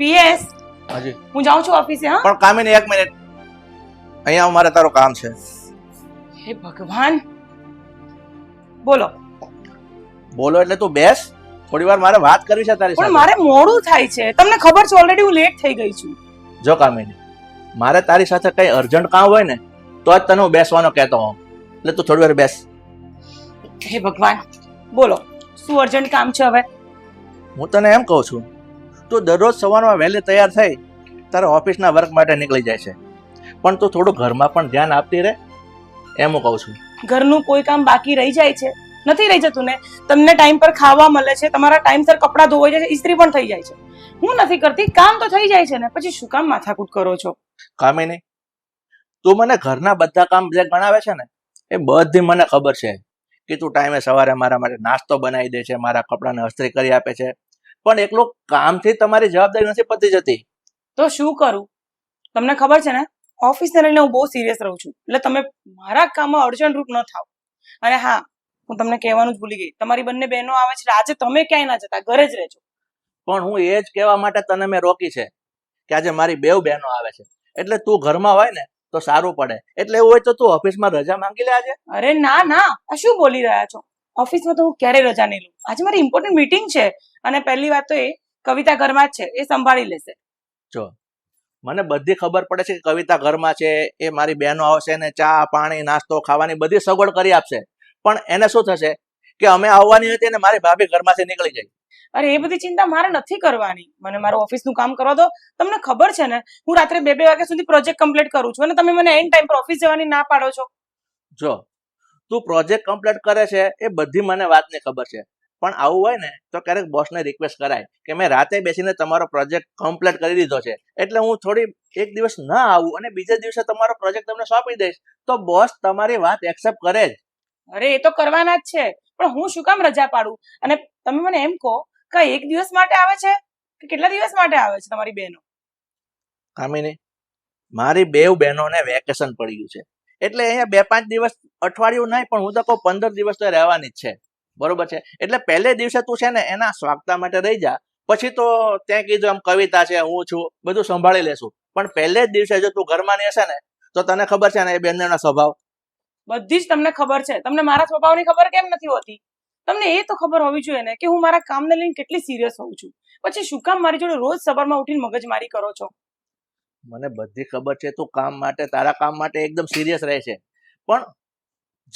PS હાજી. હું જાઉં છું ઓફિસે હા? પણ કામિની એક મિનિટ અહીંયા મારે તારું કામ છે. હે ભગવાન. બોલો. બોલો એટલે તું બેસ. થોડી વાર મારે વાત કરવી છે તારી પણ મારે મોડું થાય છે. તમને ખબર છે ઓલરેડી હું લેટ થઈ ગઈ છું. જો કામિની મારે તારી સાથે કઈ અર્જન્ટ કામ હોય ને તો જ તને હું બેસવાનો કહેતો હોઉં. એટલે તું થોડી વાર બેસ. હે ભગવાન. બોલો શું અર્જન્ટ કામ છે હવે? હું તને એમ કહું છું તું દરરોજ સવારમાં વહેલી તૈયાર થઈ તારા ઓફિસના વર્ક માટે નીકળી જાય છે. પણ તું થોડું ઘરમાં પણ ધ્યાન આપતી રહે એમ હું કહું છું. ઘરનું કોઈ કામ બાકી રહી જાય છે? નથી રહી જતું ને? તમને ટાઈમ પર ખાવા મળે છે તમારા ટાઈમસર કપડાં ધોવાઈ જાય છે ઇસ્ત્રી પણ થઈ જાય છે. હું નથી કરતી કામ તો થઈ જાય છે ને પછી શું કામ માથાકૂટ કરો છો? કામે નહીં. તું મને ઘરના બધા કામ જે ગણાવે છે ને એ બધી મને ખબર છે કે તું ટાઈમે સવારે મારા માટે નાસ્તો બનાવી દે છે મારા કપડાને અસ્ત્રી કરી આપે છે પણ એકલો કામથી તમારી જવાબદારી નથી પતી જતી. તો શું કરું? તમને ખબર છે ને ઓફિસને લઈને હું બહુ સિરિયસ રહું છું. એટલે તમે મારા કામમાં અડચણરૂપ ન થાવ. અને હા હું તમને કહેવાનું જ ભૂલી ગઈ. તમારી બંને બહેનો આવે છે આજે તમે ક્યાંય ના જતા ઘરે જ રહેજો. પણ હું એ જ કહેવા માટે તને મેં રોકી છે કે આજે મારી બેવ બહેનો આવે છે. એટલે તું ઘરમાં હોય ને તો સારું પડે. એટલે એવું હોય તો તું ઓફિસમાં રજા માંગી લે આજે. અરે ના ના. આ શું બોલી રહ્યા છો? ઓફિસમાં તો હું ક્યારેય રજા નહીં લઉં. આજે મારી ઇમ્પોર્ટન્ટ મીટિંગ છે. અને પહેલી વાત તો એ કવિતા ઘરમાં જ છે એ સંભાળી લેશે. મને બધી ખબર પડે છે કે કવિતા ઘરમાં છે એ મારી બહેનો આવશે ને ચા પાણી નાસ્તો ખાવાની બધી સગવડ કરી આપશે. પણ એને શું થશે કે અમે આવવાની હતી અને મારી ભાભી ઘરમાંથી નીકળી ગઈ. અરે એ બધી ચિંતા મારે નથી કરવાની. મને મારું ઓફિસનું કામ કરવા દો. તમને ખબર છે ને હું રાત્રે બે બે વાગ્યા સુધી પ્રોજેક્ટ કમ્પ્લીટ કરું છું અને તમે મને એન્ડ ટાઈમ પર ઓફિસ જવાની ના પાડો છો. જો તું પ્રોજેક્ટ કમ્પ્લીટ કરે છે એ બધી મને વાતની ખબર છે. પણ આવું હોય ને તો ક્યારેક બોસને રિક્વેસ્ટ કરાય કે મેં રાતે બેસીને તમારો પ્રોજેક્ટ કમ્પ્લીટ કરી દીધો છે. એટલે હું થોડી એક દિવસ ના આવું અને બીજા દિવસે તમારો પ્રોજેક્ટ તમને સોંપી દઈશ. તો બોસ તમારી વાત એક્સેપ્ટ કરે જ. અરે એ તો કરવાના જ છે. પણ હું શું કામ રજા પાડું? અને તમે મને એમ કહો કે એક દિવસ માટે આવે છે? કે કેટલા દિવસ માટે આવે છે તમારી બહેનો? કામિની મારી બે બહેનોને વેકેશન પડી ગયું છે. એટલે અહીંયા બે પાંચ દિવસ અઠવાડિયું નહીં પણ હું તો કહું પંદર દિવસ તો રહેવાની જ છે. બરોબર છે? એટલે પહેલે દિવસે તું છે ને એના સ્વાગતા માટે રહી જા. પછી તો ત્યાં કીધું એમ કવિતા છે હું છું બધું સંભાળી લેશું. પણ પહેલે જ દિવસે જો તું ઘરમાં ની હશે ને તો તને ખબર છે ને એ બેનનો સ્વભાવ? બધી જ તમને ખબર છે. તમને મારા સ્વભાવની ખબર કેમ નથી હોતી? તમને એ તો ખબર હોવી જોઈએ ને કે હું મારા કામને લઈને કેટલી સિરિયસ હોઉં છું. પછી શું કામ મારી જોડે રોજ સવારમાં ઉઠીને મગજમારી કરો છો? મને બધી ખબર છે તું કામ માટે તારા કામ માટે એકદમ સિરિયસ રહે છે પણ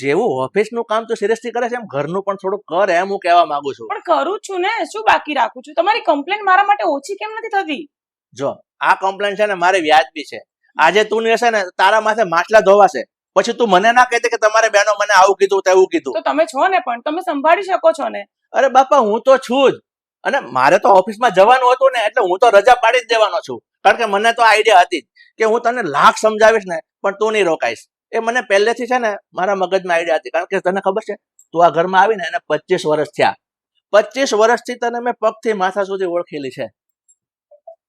જેવું ઓફિસનું કામ તો સિરિયસલી કરે છે એમ ઘરનું પણ થોડું કર એમ હું કહેવા માંગુ છું. પણ કરું છું ને શું બાકી રાખું છું? તમારી કમ્પ્લેન મારા માટે ઓછી કેમ નથી થતી? જો આ કમ્પ્લેન છે ને મારે વ્યાજબી છે. આજે તું નહીં હશે ને તારા માથે માટલા ધોવાશે. પછી તું મને ના કહેતી કે તમારે બહેનો મને આવું કીધું તેવું કીધું. તો તમે છો ને પણ તમે સંભાળી શકો છો ને. અરે બાપા હું તો છું જ. અને મારે તો ઓફિસમાં જવાનું હતું ને એટલે હું તો રજા પાડી જ દેવાનો છું. કારણ કે મને તો આઈડિયા હતી જ કે હું તને લાખ સમજાવીશ ને પણ તું નહીં રોકાઈશ. એ મને પહેલેથી છે ને મારા મગજમાં આઈડિયા હતી. કારણ કે તને ખબર છે તું આ ઘરમાં આવીને એને પચીસ વર્ષ થયા. પચીસ વર્ષથી તને મેં પગથી માથા સુધી ઓળખેલી છે.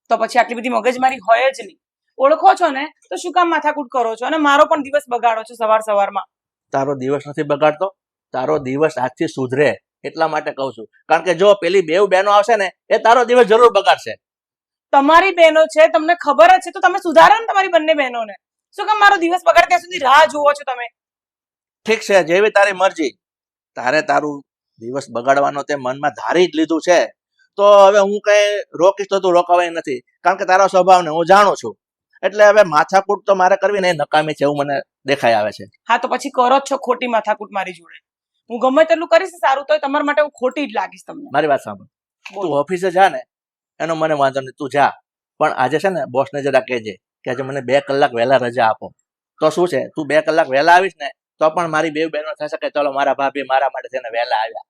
તો પછી આટલી બધી મગજમારી હોય જ નહીં. ઓળખો છો ને તો શું કામ માથાકૂટ કરો છો? અને મારો પણ દિવસ બગાડો છો સવાર સવારમાં. તારો દિવસ નથી બગાડતો તારો દિવસ આજથી સુધરે એટલા માટે કહું છું. કારણ કે જો પેલી બેવ બહેનો આવશે ને એ તારો દિવસ જરૂર બગાડશે. તમારી બહેનો છે તમને ખબર જ છે તો તમે સુધારો ને તમારી બંને બહેનોને. શું કામ મારો દિવસ બગાડ ત્યાં સુધી રાહ જુઓ છો તમે? ઠીક છે જેવી તારી મરજી. તારે તારું દિવસ બગાડવાનો તે મનમાં ધારી જ લીધું છે. તો હવે હું કઈ રોકીશ તો તું રોકાવાય નથી. કારણ કે તારો સ્વભાવને હું જાણું છું. એટલે હવે માથાકૂટ તો મારે કરવી ને નકામી છે એવું મને દેખાઈ આવે છે. હા તો પછી કરો જ છો ખોટી માથાકૂટ મારી જોડે. હું ગમે તેટલું કરીશ સારું તો તમારા માટે હું ખોટી જ લાગીશ તમને. મારી વાત સાંભળ. તું ઓફિસે જા ને એનો મને વાંધો નહીં તું જા. પણ આજે છે ને બોસને જરા કહેજે. કે આજે મને બે કલાક વહેલા રજા આપો. તો શું છે? તું બે કલાક વહેલા આવીશ ને તો પણ મારી બે બહેનો થશે કે ચલો મારા ભાભી મારા માટે છે ને વહેલા આવ્યા.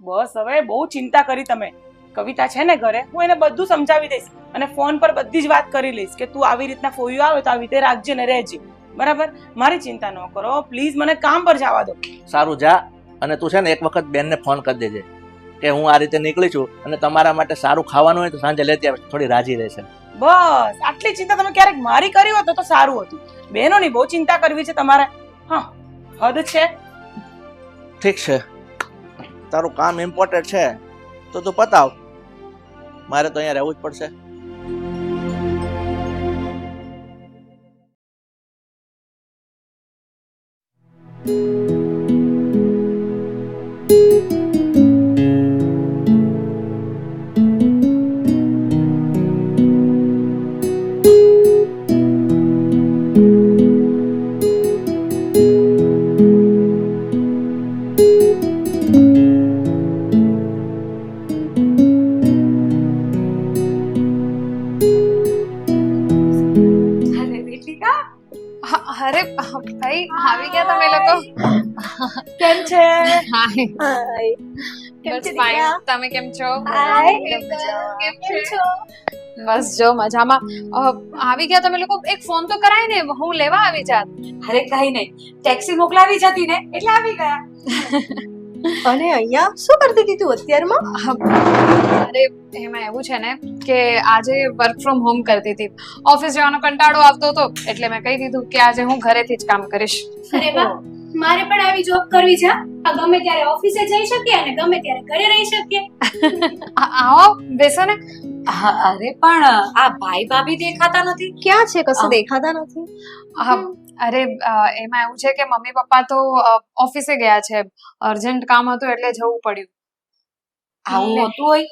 બસ હવે બહુ ચિંતા કરી તમે. કવિતા છે ને ઘરે? હું એને બધું સમજાવી દઈશ અને ફોન પર બધી જ વાત કરી લઈશ કે તું આવી રીતના ફોયું આવે તો આવી રીતે રાખજે ને રહેજે. બરાબર? મારી ચિંતા ન કરો. પ્લીઝ મને કામ પર જવા દો. સારું જા. અને તું છે ને એક વખત બેનને ફોન કરી દેજે કે હું આ રીતે નીકળી છું અને તમારા માટે સારું ખાવાનું હોય તો સાંજે લેતી આવીશ. થોડી રાજી રહેશે. બસ, આટલી ચિંતા તમે ક્યારેક મારી કરી હોત તો સારું હતું. બહેનોની બહુ ચિંતા કરવી છે તમારે. હા, હદ છે. ઠીક છે. તારું કામ ઇમ્પોર્ટન્ટ છે. તો તું પતાવ. મારે તો અહીંયા રહેવું જ પડશે. હાય કેમ બસ દીકરા? તમે કેમ છો? કેમ બસ જો મજામાં. આવી ગયા તમે લોકો? એક ફોન તો કરાય ને. હું લેવા આવી જાત? અરે કઈ નહીં. ટેક્સી મોકલાવી જતી ને. એટલે આવી ગયા. અને અહીંયા શું કરતી હતી તું અત્યારમાં? અરે એમાં એવું છે ને કે આજે વર્ક ફ્રોમ હોમ કરતી હતી. ઓફિસ જવાનો કંટાળો આવતો હતો એટલે મેં કહી દીધું કે આજે હું ઘરેથી જ કામ કરીશ. અરે વાહ. મારે પણ આવી જોબ કરવી છે. ગમે ત્યારે ઓફિસે જઈ શકીએ અને ગમે ત્યારે ઘરે રહી શકીએ. આવો બેસો ને. અરે પણ આ ભાઈ ભાભી દેખાતા નથી? ક્યાં છે? કશું દેખાતા નથી? હા, અરે એમાં એવું છે કે મમ્મી પપ્પા તો ઓફિસે ગયા છે. અર્જન્ટ કામ હતું એટલે જવું પડ્યું. આવું હોતું હોય?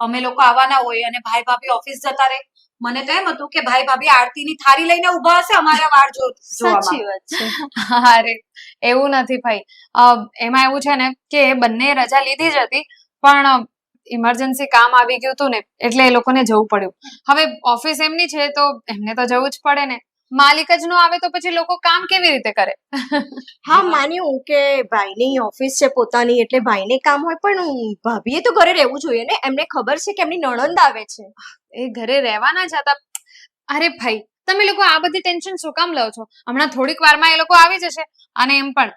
અમે લોકો આવવાના હોય અને ભાઈ ભાભી ઓફિસ જતા રહે? મને તો એમ હતું કે ભાઈ ભાભી આરતીની થાળી લઈને ઊભા હશે અમારા વાર જો સાચી વાત છે. અરે એવું નથી ભાઈ. એમાં એવું છે ને કે બંને રજા લીધી જ હતી પણ ઇમરજન્સી કામ આવી ગયું હતું ને એટલે એ લોકોને જવું પડ્યું. હવે ઓફિસ એમની છે તો એમને તો જવું જ પડે ને. માલિક જ નો આવે તો પછી લોકો કામ કેવી રીતે કરે? હા માન્યું કે ભાઈની ઓફિસ છે પોતાની એટલે ભાઈને કામ હોય પણ ભાભીએ તો ઘરે રહેવું જોઈએ ને? એમને ખબર છે કે એમની નણંદ આવે છે. એ ઘરે રહેવાના જ હતા. અરે ભાઈ તમે લોકો આ બધી ટેન્શન શું કામ લો છો? હમણાં થોડીક વારમાં એ લોકો આવી જશે. અને એમ પણ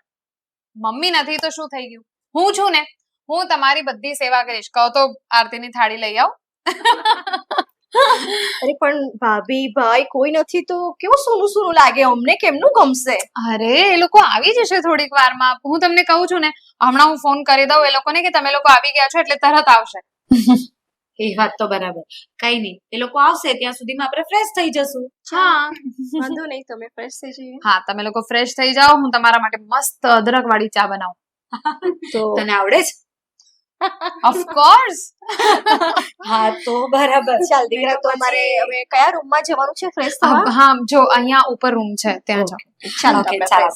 મમ્મી નથી તો શું થઈ ગયું? હું છું ને? હું તમારી બધી સેવા કરીશ. કહો તો આરતીની થાળી લઈ આવ. અરે પણ ભાભી ભાઈ કોઈ નથી તો કેવું સોનું સોનું લાગે? અમને કેમનું ગમશે? અરે એ લોકો આવી જશે થોડીક વારમાં. હું તમને કહું છું ને હમણાં હું ફોન કરી દઉં એ લોકોને કે તમે લોકો આવી ગયા છો એટલે તરત આવશે. એ વાત તો બરાબર. કઈ નહીં એ લોકો આવશે ત્યાં સુધીમાં આપણે ફ્રેશ થઈ જશું. હા. વાંધો નહીં તમે ફ્રેશ થઈ જઈએ. હા તમે લોકો ફ્રેશ થઈ જાઓ હું તમારા માટે મસ્ત અદરક વાળી ચા બનાવું. તો તને આવડે છે? ઓફ કોર્સ હા તો બરાબર. ચાલ દીકરા તો અમારે હવે કયા રૂમમાં જવાનું છે? ફ્રેશ થવા? હા જો અહીંયા ઉપર રૂમ છે ત્યાં જાઓ. ચાલો ઓકે ચાલો.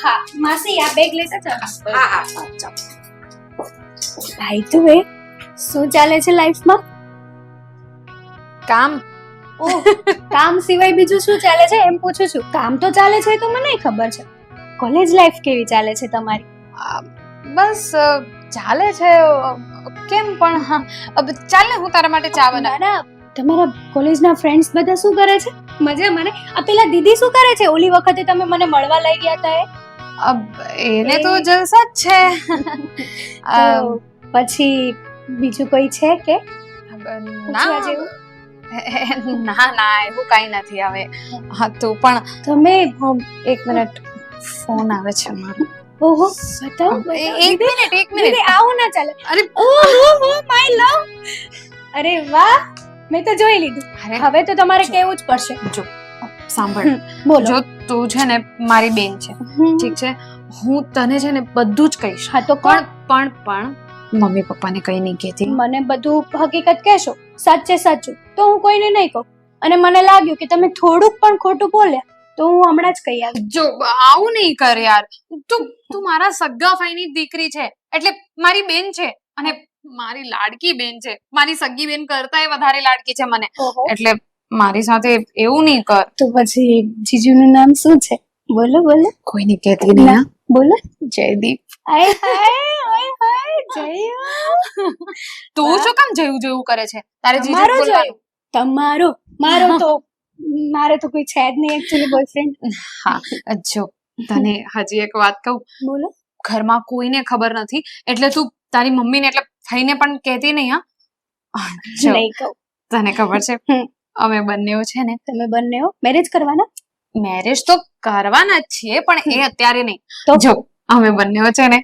હા માસી આ બેગ લેતા ચાલો. હા હા. ચાલો. ભાઈ તું એ શું ચાલે છે લાઈફમાં કામ. કામ સિવાય બીજું શું ચાલે છે? એમ પૂછું છું. કામ તો ચાલે છે તો મને ખબર છે. કોલેજ લાઈફ કેવી ચાલે છે તમારી? બસ ચાલે છે કેમ પણ ચાલ ને હું તારા માટે ચા બનાવ. તમારા કોલેજના ફ્રેન્ડ્સ બધા શું કરે છે? મજા મને આ પેલા દીદી શું કરે છે? ઓલી વખતે તમે મને મળવા લઈ ગયા હતા એ? એને તો જલસા જ છે. પછી બીજું કોઈ છે કે? ના ના ના એવું કઈ નથી આવે હા તો પણ તમે એક મિનિટ ફોન આવે છે મારો. ઓહો બતાવો એક મિનિટ એક મિનિટ. આવું ના ચાલે. અરે ઓહો માય લવ અરે વાહ મેં તો જોઈ લીધું. અરે હવે તો તમારે કેવું જ પડશે. જો સાંભળ. બોલો. જો તું છે ને મારી બેન છે. ઠીક છે? હું તને છે ને બધું જ કહીશ. હા તો કોણ? પણ પણ પણ મમ્મી પપ્પાને કઈ નહીં કહેતી. મને બધું હકીકત કહેશો. સાચે સાચું. તો હું કોઈને નહીં કહું. અને મને લાગ્યું કે તમે થોડુંક પણ ખોટું બોલ્યા. તો હું હમણાં જ કહી આવી જો આવું નહીં કર યાર. તું તું મારા સગા ફાઈની દીકરી છે એટલે મારી બેન છે અને મારી લાડકી બેન છે. મારી સગી બેન કરતા વધારે લાડકી છે મને. એટલે મારી સાથે એવું નહીં કર. તો પછી જીજુનું નામ શું છે? બોલો બોલો. કોઈને કહેતી નહીં બોલો. જયદીપ. હાય હાય હાય જય તું શું કામ જયું જયું કરે છે? તારે જીજુ બોલવાનું? તમારો. મારો તો મારે તો કોઈ છે જ નહીં એકચ્યુઅલી બોયફ્રેન્ડ હા જો તને હજી એક વાત કહું. બોલો. ઘરમાં કોઈને ખબર નથી એટલે તું તારી મમ્મીને એટલે થઈને પણ કહેતી નહીં હા? નહીં કહું. તને ખબર છે. અમે બંનેઓ છે ને તમે બંને મેરેજ કરવાના? મેરેજ તો કરવાના જ છીએ પણ એ અત્યારે નહીં. તો? જો અમે બંનેઓ છે ને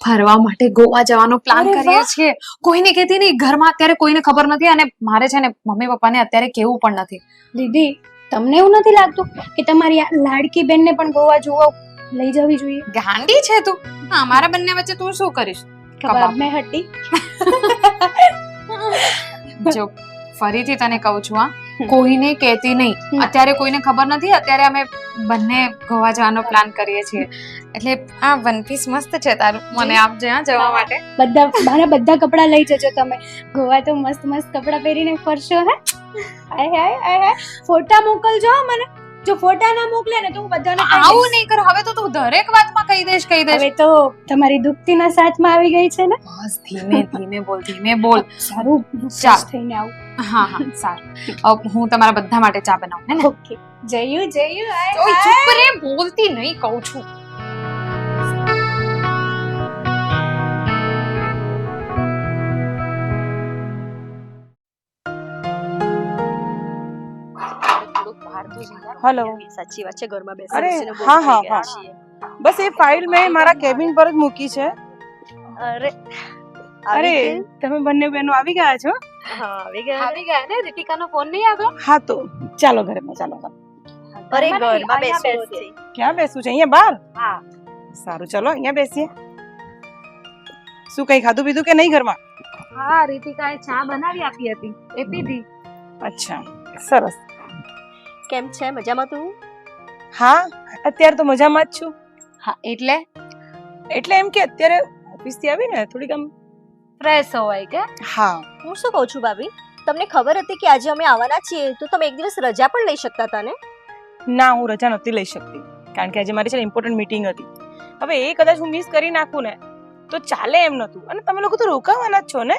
ફરવા માટે ગોવા જવાનો પ્લાન કરીએ છીએ. કોઈને કહેતી નહીં ઘરમાં અત્યારે કોઈને ખબર નથી અને મારે છે ને મમ્મી પપ્પાને અત્યારે કેવું પણ નથી. દીદી તમને એવું નથી લાગતું કે તમારી આ લાડકી બેનને પણ ગોવા જોવા લઈ જવી જોઈએ? ગાંડી છે તું. હા, અમારા બંને વચ્ચે તું શું કરીશ? કબાબ મેં હટી જો ફરીથી તને કહું છું હા. કોઈને કહેતી નહીં. અત્યારે કોઈને ખબર નથી અત્યારે અમે બંને ગોવા જવાનો પ્લાન કરીએ છીએ. એટલે આ વન પીસ મસ્ત છે તારું. મને આપજે હા જવા માટે. બધા મારા બધા કપડાં લઈ જજો તમે. ગોવા તો મસ્ત મસ્ત કપડાં પહેરીને ફરશો હે? આય હાય હાય હાય. ફોટા મોકલજો મને. જો ફોટા ના મોકલે ને તો હું બધાને આવું નહીં કર. હવે તો તું દરેક વાતમાં કહી દઈશ કહી દઈશ. હવે તો તમારી દુખતીના સાથમાં આવી ગઈ છે ને? બસ ધીમે ધીમે બોલ ધીમે બોલ. સારું ચા. થઈને આવું. હા હા સારું. હું તમારા બધા માટે ચા બનાવું હે ને? ઓકે. જયું જયું. ચૂપ રે બોલતી નહીં કહું છું. હલો સાચી વાત છે ઘરમાં બેસી બેસીને હા, હા, હા. બસ એ ફાઇલ મેં મારા કેબિન પર જ મૂકી છે. અરે અરે તમે બંને બહેનો આવી ગયા છો? હા આવી ગયા. આવી ગયા ને? રીતિકાનો ફોન નહીં આવ્યો? હા તો ચાલો ઘરમાં ચાલો ચાલો. અરે ઘરમાં બેસવું છે ક્યાં બેસવું છે? અહીંયા બહાર? હા. સારું ચલો અહીંયા બેસીએ. શું કઈ ખાધું પીધું કે નહીં ઘરમાં? હા રીતિકાએ ચા બનાવી આપી હતી. એ પીધી. અચ્છા સરસ. કેમ છે? મજામાં તું? હા અત્યારે તો મજામાં જ છું. હા એટલે? એટલે એમ કે અત્યારે ઓફિસથી આવીને થોડીક આમ ફ્રેશ હોવાય કે? હા. હું શું કહું છું ભાભી? તમને ખબર હતી કે આજે અમે આવવાના છીએ તો તમે એક દિવસ રજા પણ લઈ શકતા હતા ને? ના હું રજા નહોતી લઈ શકતી કારણ કે આજે મારી છે ઇમ્પોર્ટન્ટ મીટિંગ હતી. હવે એ કદાચ હું મિસ કરી નાખું ને તો ચાલે એમ નતું અને તમે લોકો તો રોકાવાના જ છો ને?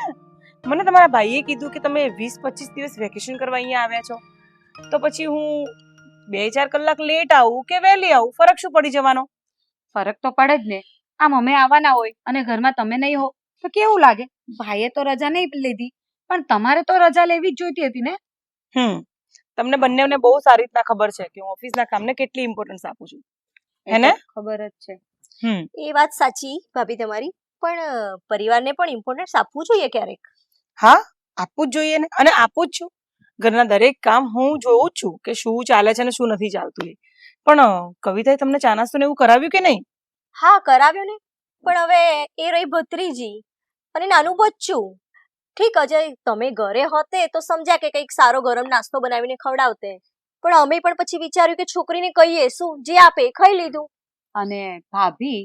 મને તમારા ભાઈએ કીધું કે તમે વીસ પચીસ દિવસ વેકેશન કરવા અહીંયા આવ્યા છો. તો પછી હું બે ચાર કલાક લેટ આવું કે વહેલી આવું? ફરક શું પડી જવાનો? ફરક તો પડે જ ને. આમ અમે આવવાના હોય અને ઘરમાં તમે નહીં હો તો કેવું લાગે? ભાઈએ તો રજા નહીં લીધી પણ તમારે તો રજા લેવી જ જોઈતી હતી ને? હમ. તમને બંનેને બહુ સારી રીતના ખબર છે કે હું ઓફિસના કામને કેટલી ઇમ્પોર્ટન્સ આપું છું. હે ને? ખબર જ છે. હમ. એ વાત સાચી ભાભી તમારી પણ પરિવારને પણ ઇમ્પોર્ટન્સ આપવું જોઈએ ક્યારેક? હા આપવું જ જોઈએ ને. અને આપું જ છું. ઘરના દરેક કામ હું જોઉં જ છું કે શું ચાલે છે ને શું નથી ચાલતું એ. પણ કવિતાએ તમને ચા નાસ્તો ને એવું કરાવ્યું કે નહીં? હા કરાવ્યું ને. પણ હવે એ રહી ભત્રીજી. અને નાનું બચ્ચું ઠીક અજય તમે ઘરે હોતે તો સમજ્યા કે કંઈક સારો ગરમ નાસ્તો બનાવીને ખવડાવતે. પણ અમે પણ પછી વિચાર્યું કે છોકરીને કહીએ શું? જે આપે ખાઈ લીધું. અને ભાભી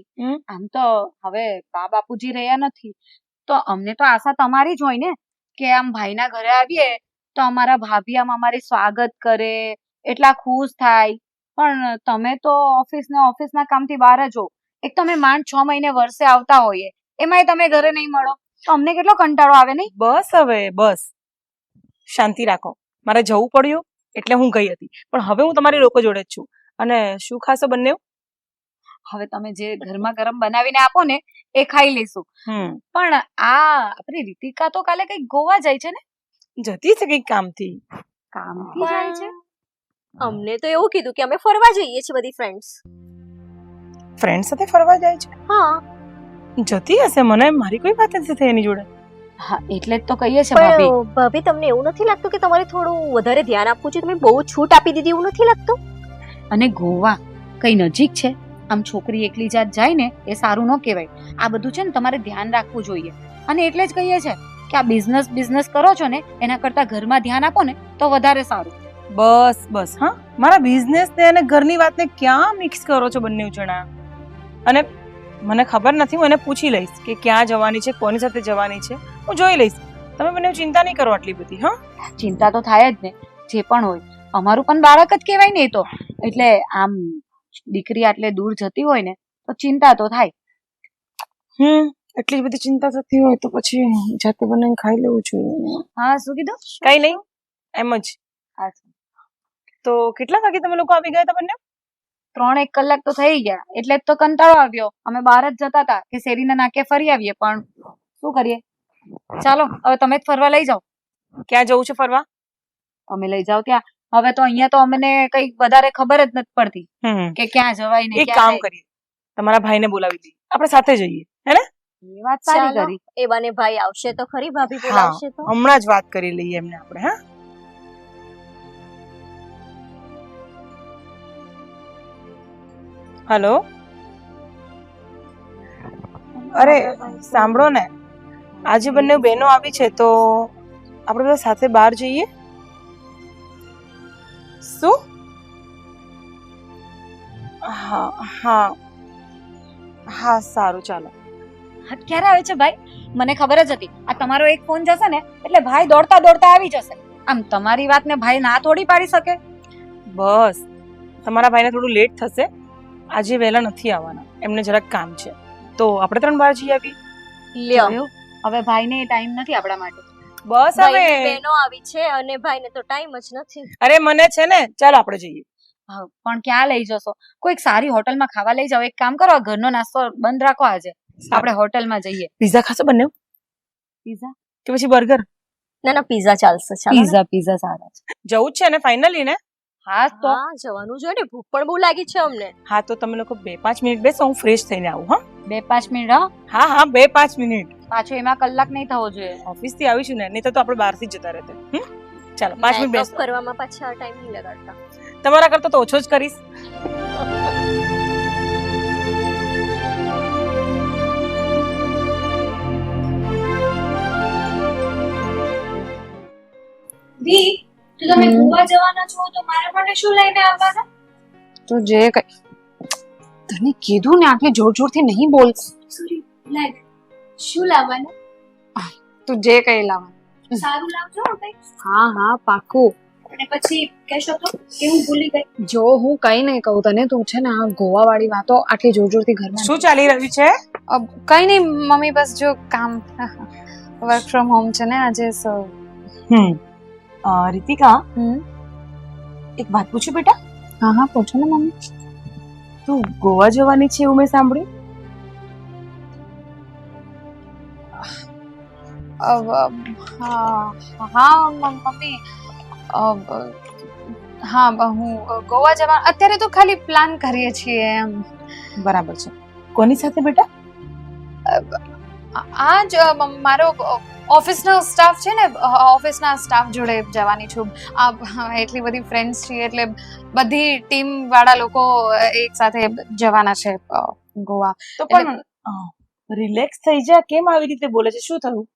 આમ તો હવે બા બાપુજી રહ્યા નથી. તો અમને તો આશા તમારી જ હોય ને કે આમ ભાઈના ઘરે આવીએ તો અમારા ભાભી આમ અમારે સ્વાગત કરે એટલા ખુશ થાય. પણ તમે તો ઓફિસ ને ઓફિસના કામથી બહાર જ હો. એક તમે માંડ છ મહિને વર્ષે આવતા હોઈએ. એમાંય તમે ઘરે નહીં મળો. તો અમને કેટલો કંટાળો આવે નહીં? બસ હવે બસ. શાંતિ રાખો. મારે જવું પડ્યું એટલે હું ગઈ હતી. પણ હવે હું તમારી લોકો જોડે જ છું. અને શું ખાશો બંને? હવે તમે જે ઘરમાં ગરમ બનાવીને આપો ને એ ખાઈ લેશું હમ. પણ આ આપણી રીતિકા તો કાલે કંઈક ગોવા જાય છે ને? જતી છે કઈ કામથી? કામથી જાય છે? અમને તો એવું કીધું કે અમે ફરવા જઈએ છીએ બધી ફ્રેન્ડ્સ ફ્રેન્ડ સાથે ફરવા જાય છે? હા. જતી હશે? મને મારી કોઈ વાત નથી થઈ એની જોડે. હા એટલે જ તો કહીએ છે ભાભી. ભાભી તમને એવું નથી લાગતું કે તમારે થોડું વધારે ધ્યાન આપવું છે? તમે બહુ છૂટ આપી દીધી એવું નથી લાગતું? અને ગોવા કઈ નજીક છે? આમ છોકરી એકલી જાત જાય ને એ સારું ન કહેવાય. આ બધું છે ને તમારે ધ્યાન રાખવું જોઈએ. અને એટલે જ કહીએ છે કે આ બિઝનેસ બિઝનેસ કરો છો ને એના કરતા ઘરમાં ધ્યાન આપો ને તો વધારે સારું. બસ બસ હા. મારા બિઝનેસ ને અને ઘરની વાતને ક્યાં મિક્સ કરો છો બંને જણા? અને મને ખબર નથી હું એને પૂછી લઈશ કે ક્યાં જવાની છે કોની સાથે જવાની છે. હું જોઈ લઈશ. તમે મને ચિંતા નહીં કરો આટલી બધી હા? ચિંતા તો થાય જ ને જે પણ હોય. અમારું પણ બાળક જ કહેવાય ને એ તો. એટલે આમ દીકરી આટલે દૂર જતી હોય ને તો ચિંતા તો થાય. હમ. એટલી બધી ચિંતા થતી હોય તો પછી જાતે બનાવીને ખાઈ લેવું જોઈએ. હા શું કીધું? કઈ નહીં એમ જ. તો કેટલા વાગે તમે લોકો આવી ગયા તમને ત્રણ એક કલાક તો થઈ ગયા એટલે તો કંટાળો આવ્યો. અમે બહાર જ જતા હતા કે શેરીના નાકે ફરી આવીએ પણ શું કરીએ? ચાલો હવે તમે જ ફરવા લઈ જાઓ. ક્યાં જવું છે ફરવા? તમે લઈ જાઓ ત્યાં. હવે તો અહીંયા તો અમને કઈ વધારે ખબર જ નથી પડતી કે ક્યાં જવાય ને એક કામ કરીએ. તમારા ભાઈને બોલાવી દઈએ. આપણે સાથે જઈએ હે ને એ વાત સારી કરી. એ બને ભાઈ આવશે તો ખરી ભાભી. બોલાવશે તો? હમણાં જ વાત કરી લઈએ એમને આપણે હા? હેલો? અરે સાંભળો ને આજે બંને બહેનો આવી છે તો આપણે બધા સાથે બહાર જઈએ? શું? હા હા. હા સારું ચાલો. હા, ક્યારે આવે છે ભાઈ? મને ખબર જ હતી. આ તમારો એક ફોન જશે ને એટલે ભાઈ દોડતા દોડતા આવી જશે. આમ તમારી વાતને ભાઈ ના થોડી પાડી શકે? બસ. તમારા ભાઈને થોડું લેટ થશે. આજે વહેલા નથી આવવાના. એમને જરાક કામ છે. તો આપણે ત્રણ બાર જઈ આવી લ્યો? હવે ભાઈને ટાઈમ નથી આપણા માટે. બસ હવે. બેનો આવી છે અને ભાઈને તો ટાઈમ જ નથી. અરે મને છે ને ચાલો આપણે જઈએ. પણ ક્યાં લઈ જશો? કોઈક સારી હોટલમાં ખાવા લઈ જાઓ. એક કામ કરો ઘરનો નાસ્તો બંધ રાખો આજે. આપણે હોટલમાં જઈએ. પીઝા ખાશો બંને? પીઝા કે પછી બર્ગર ના ના પીઝા ચાલશે. પીઝા પીઝા સારા છે. જવું જ છે ને ફાઇનલી ને? હા તો. જવાનું જોઈએ ને. ભૂખ પણ બહુ લાગી છે અમને. હા તો તમે લોકો બે પાંચ મિનિટ બેસો હું ફ્રેશ થઈને આવું હા? બે પાંચ મિનિટ હા? હા હા બે પાંચ મિનિટ. પાછો એમાં કલાક નહીં થવો જોઈએ. ઓફિસથી આવીશું ને નહીં તો આપણે બહારથી જતા રહેતે? ચાલો પાંચ મિનિટ બેસો. કરવામાં પાછા ટાઈમ નહીં લગાડતા. તમારા કરતા તો ઓછો જ કરીશ. દી તો તમે ગોવા જવાના છો તો મારા માટે શું લઈને આવવાના? તો જે કઈ તને કીધું ને આટલે જોર જોરથી નહીં બોલ. સોરી લાઈક શું લાવવાનું? તું જે કઈ લાવવાનું. સારું લાવજો કઈ. હા હા પાકું. અને પછી કહેશો તો કે હું ભૂલી ગઈ. જો હું કઈ નહીં કહું તને તું છે ને આ ગોવા વાળી વાતો આટલી જોર જોરથી ઘરમાં શું ચાલી રહ્યું છે? કઈ નહીં મમ્મી બસ જો કામ વર્ક ફ્રોમ હોમ છે ને આજે સો હમ. રીતિકા એક વાત પૂછું બેટા? હા હા પૂછો ને મમ્મી. તું ગોવા જવાની છે એવું મેં સાંભળ્યું? હા મમ્મી. હા હું ગોવા જવા અત્યારે તો ખાલી પ્લાન કરીએ છીએ એમ. બરાબર છે. કોની સાથે બેટા? આ જ મારો ઓફિસનો સ્ટાફ છે ને ઓફિસના સ્ટાફ જોડે જવાની છું. આ એટલી બધી ફ્રેન્ડ્સ છીએ એટલે બધી ટીમ વાળા લોકો એક સાથે જવાના છે ગોવા. તો પણ રિલેક્સ થઈ જા. કેમ આવી રીતે બોલે છે? શું થયું?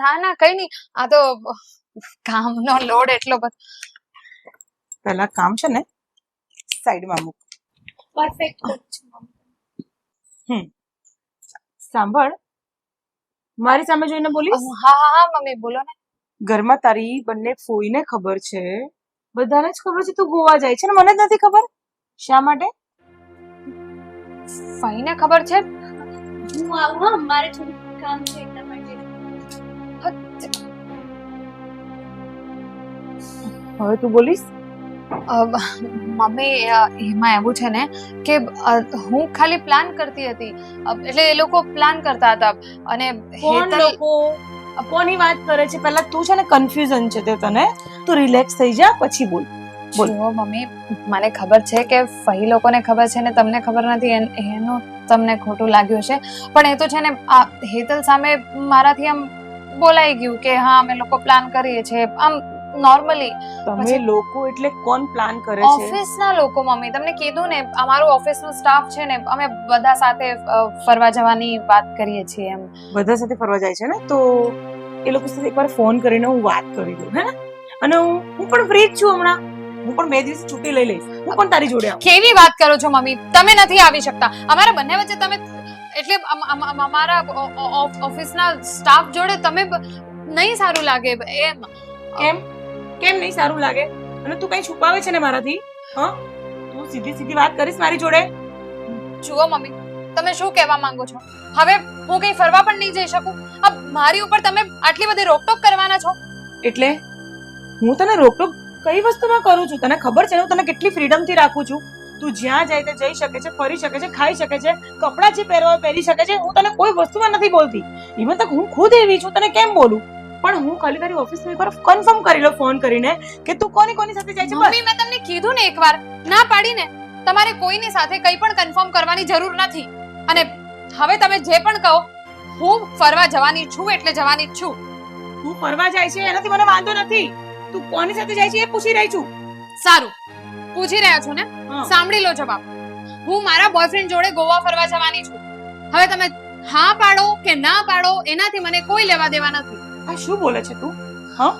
ના ના કઈ નહીં. આ તો કામનો લોડ એટલો બધો. પહેલા કામ છે ને સાઈડમાં મૂક. પરફેક્ટ સાંભળ. મારી સામે જોઈને બોલીશ? હા હા હા મમ્મી બોલો ને. ઘરમાં તારી બંને ફોઈને ખબર છે. બધાને જ ખબર છે તું ગોવા જાય છે ને? મને જ નથી ખબર. શા માટે? ફઈને ખબર છે? હું આવું હા મારે થોડું કામ છે એટલા માટે. હવે તું બોલીશ? મમ્મી એમાં એવું છે ને કે હું ખાલી પ્લાન કરતી હતી. એટલે એ લોકો પ્લાન કરતા હતા. અને કોણ લોકો? કોની વાત કરે છે? પહેલા તું છે ને કન્ફ્યુઝન છે તે તને. તું રિલેક્સ થઈ જા પછી બોલ. બોલો. મમ્મી મને ખબર છે કે ફઈ લોકોને ખબર છે ને તમને ખબર નથી એનું તમને ખોટું લાગ્યું છે પણ એ તો છે ને આ હેતલ સામે મારાથી આમ બોલાઈ ગયું કે હા અમે લોકો પ્લાન કરીએ છીએ. આમ નોર્મલી તમે લોકો એટલે કોણ પ્લાન કરે છે? ઓફિસના લોકો મમ્મી. તમને કીધું ને અમારો ઓફિસનો સ્ટાફ છે ને અમે બધા સાથે ફરવા જવાની વાત કરીએ છીએ એમ. બધા સાથે ફરવા જાય છે ને? તો એ લોકો સાથે એકવાર ફોન કરીને હું વાત કરી દઉં હે અને હું હું પણ ફ્રી જ છું હમણાં. હું પણ બે દિવસ છૂટી લઈ લઈશ. હું પણ તારી જોડે કેવી વાત કરો છો મમ્મી? તમે નથી આવી શકતા. અમારા બંને વચ્ચે તમે એટલે અમ- અમ- અમ- અમારા ઓફિસના સ્ટાફ જોડે તમે નહીં સારું લાગે. એમ કેમ? કેમ નહીં સારું લાગે? અને તું કઈ છુપાવે છે ને મારાથી? હા? તું સીધી સીધી વાત કરીશ મારી જોડે? જુઓ મમ્મી તમે શું કહેવા માંગો છો? હવે હું કઈ ફરવા પણ નહીં જઈ શકું. આ મારી ઉપર તમે આટલી બધી રોકટોક કરવાના છો? એટલે? હું તને રોકટોક કઈ વસ્તુમાં કરું છું? તને ખબર છે ને હું તને કેટલી ફ્રીડમથી રાખું છું? તું જ્યાં જાય તે જઈ શકે છે ફરી શકે છે ખાઈ શકે છે કપડાં જે પહેરવા પહેરી શકે છે. હું તને કોઈ વસ્તુમાં નથી બોલતી. ઇવન તક હું ખુદ એવી છું તને કેમ બોલું? પણ હું ખાલી તારી ઓફિસમાં એકવાર કન્ફર્મ કરી લો ફોન કરીને કે તું કોની કોની સાથે જાય છે? મમ્મી મેં તમને કીધું ને એકવાર. ના પાડીને. તમારે કોઈની સાથે કંઈ પણ કન્ફર્મ કરવાની જરૂર નથી. અને હવે તમે જે પણ કહો હું ફરવા જવાની છું એટલે જવાની જ છું. હું ફરવા જાય છે એનાથી મને વાંધો નથી. તું કોની સાથે જાય છે એ પૂછી રહી છું. સારું. પૂછી રહ્યા છો ને? સાંભળી લો જવાબ. હું મારા બોયફ્રેન્ડ જોડે ગોવા ફરવા જવાની છું. હવે તમે હા પાડો કે ના પાડો એનાથી મને કોઈ લેવા દેવા નથી. આ શું બોલે છે તું? હા?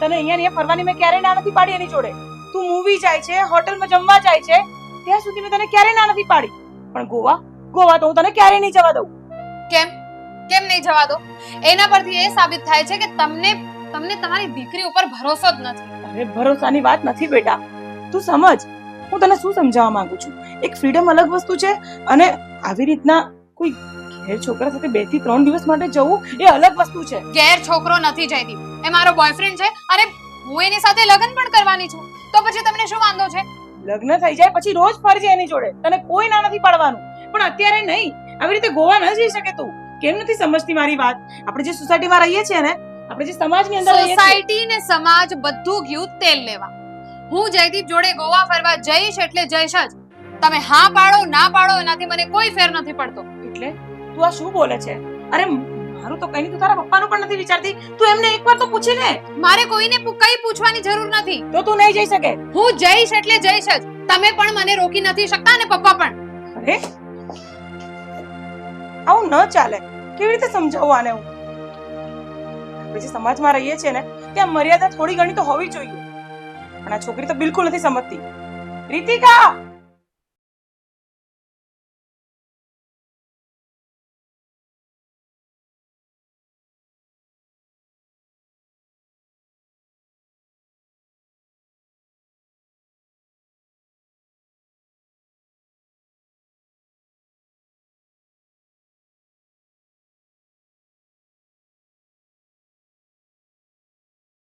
તને અહીંયા ને ફરવાની મેં ક્યારે ના નથી પાડી એની જોડે. તું મૂવી જાય છે હોટલમાં જમવા જાય છે ત્યાં સુધી મેં તને ક્યારે ના નથી પાડી. પણ ગોવા ગોવા તો હું તને ક્યારે નહીં જવા દઉં. કેમ? કેમ નહીં જવા દો? એના પરથી એ સાબિત થાય છે કે તમને તમને તમારી દીકરી ઉપર ભરોસો જ નથી. અરે ભરોસાની વાત નથી બેટા. તું સમજ હું તને શું સમજાવવા માંગુ છું? એક ફ્રીડમ અલગ વસ્તુ છે અને આવી રીતના કોઈ ઘેર છોકરા સાથે બેથી ત્રણ દિવસ માટે જવું એ અલગ વસ્તુ છે. ઘેર છોકરો નથી જયદીપ. એ મારો બોયફ્રેન્ડ છે અને હું એની સાથે લગ્ન પણ કરવાની છું. તો પછી તમને શું વાંધો છે? લગ્ન થઈ જાય પછી રોજ ફરજે એની જોડે. તને કોઈ ના નથી પાડવાનું. પણ અત્યારે નહીં. આવી રીતે ગોવા ન જઈ શકે તું. કેમ નથી સમજતી મારી વાત? આપણે જે સોસાયટીમાં રહીએ છીએ ને આપણે જે સમાજની અંદર સોસાયટી ને સમાજ બધું ગયું તેલ લેવા. હું જયદીપ જોડે ગોવા ફરવા જઈશ એટલે જઈશ જ. તમે હા પાડો ના પાડો એનાથી મને કોઈ ફેર નથી પડતો. એટલે? તું આ શું બોલે છે? અરે મારું તો કઈ નહીં તું તારા પપ્પાનું પણ નથી વિચારતી. તું એમને એકવાર તો પૂછી લે. મારે કોઈને કઈ પૂછવાની જરૂર નથી. તો તું નહીં જઈ શકે? હું જઈશ એટલે જઈશ જ. તમે પણ મને રોકી નથી શકતા ને પપ્પા પણ. અરે આવું ન ચાલે. કેવી રીતે સમજાવું આને હું? જે સમાજમાં રહીએ છીએ ને ત્યાં મર્યાદા થોડી ઘણી તો હોવી જોઈએ. પણ આ છોકરી તો બિલકુલ નથી સમજતી. રીતિકા!